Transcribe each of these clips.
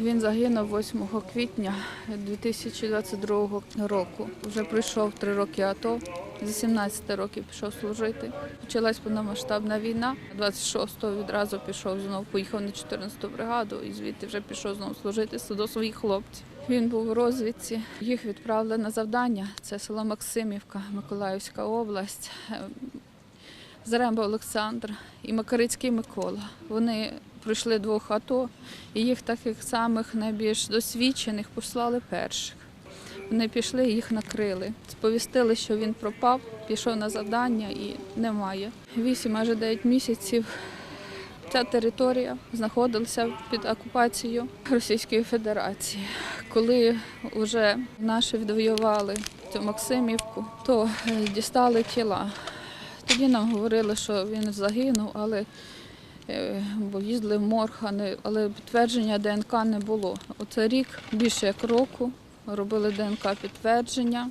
Він загинув 8 квітня 2022 року. Вже пройшов три роки АТО. Зі 17 років пішов служити. Почалась повномасштабна війна. 26-го відразу пішов знову, поїхав на 14-ту бригаду і звідти вже пішов знову служити до своїх хлопців. Він був у розвідці. Їх відправили на завдання. Це село Максимівка, Миколаївська область. Е, Заремба Олександр і Макарицький Микола. Вони пройшли двох АТО, і їх таких самих найбільш досвідчених послали перших. Вони пішли їх накрили. Сповістили, що він пропав, пішов на завдання і немає. Вісім, майже дев'ять місяців ця територія знаходилася під окупацією Російської Федерації. Коли вже наші відвоювали цю Максимівку, то е, дістали тіла. Тоді нам говорили, що він загинув, але бо їздили в морг, але підтвердження ДНК не було. Оце рік, більше як року, робили ДНК підтвердження.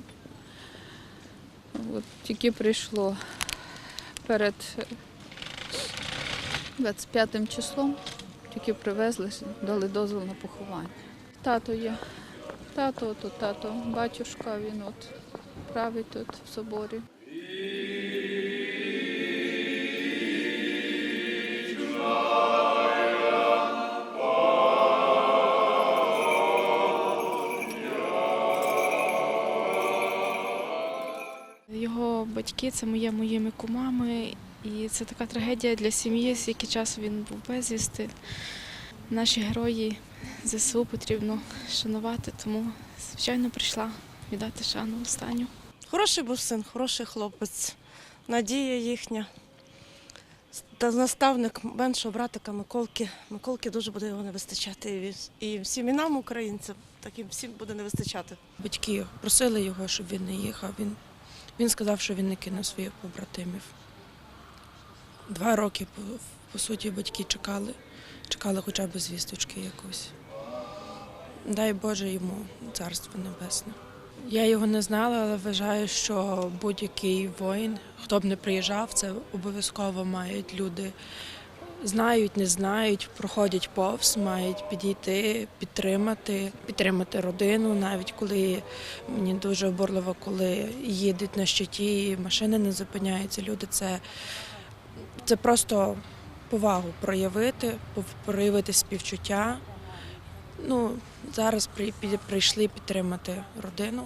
От тільки прийшло перед е, 25 числом, тільки привезли, дали дозвіл на поховання. Тато є. Тато, тут тато, батюшка, він от править тут в соборі. Батьки це моє моїми кумами, і це така трагедія для сім'ї, скільки часу він був безвісти. Наші герої ЗСУ потрібно шанувати, тому звичайно прийшла віддати шану останню. Хороший був син, хороший хлопець, надія їхня. Та наставник меншого братика Миколки. Миколки дуже буде його не вистачати. І всім і нам, українцям, таким всім буде не вистачати. Батьки просили його, щоб він не їхав. Він, він сказав, що він не кине своїх побратимів. Два роки, по, суті, батьки чекали, чекали хоча б звісточки якось. Дай Боже йому царство небесне. Я його не знала, але вважаю, що будь-який воїн, хто б не приїжджав, це обов'язково мають люди. Знають, не знають, проходять повз, мають підійти, підтримати, підтримати родину, навіть коли мені дуже обурливо, коли їдуть на щиті, і машини не зупиняються. Люди це, це просто повагу проявити, проявити співчуття. Ну, зараз прийшли підтримати родину.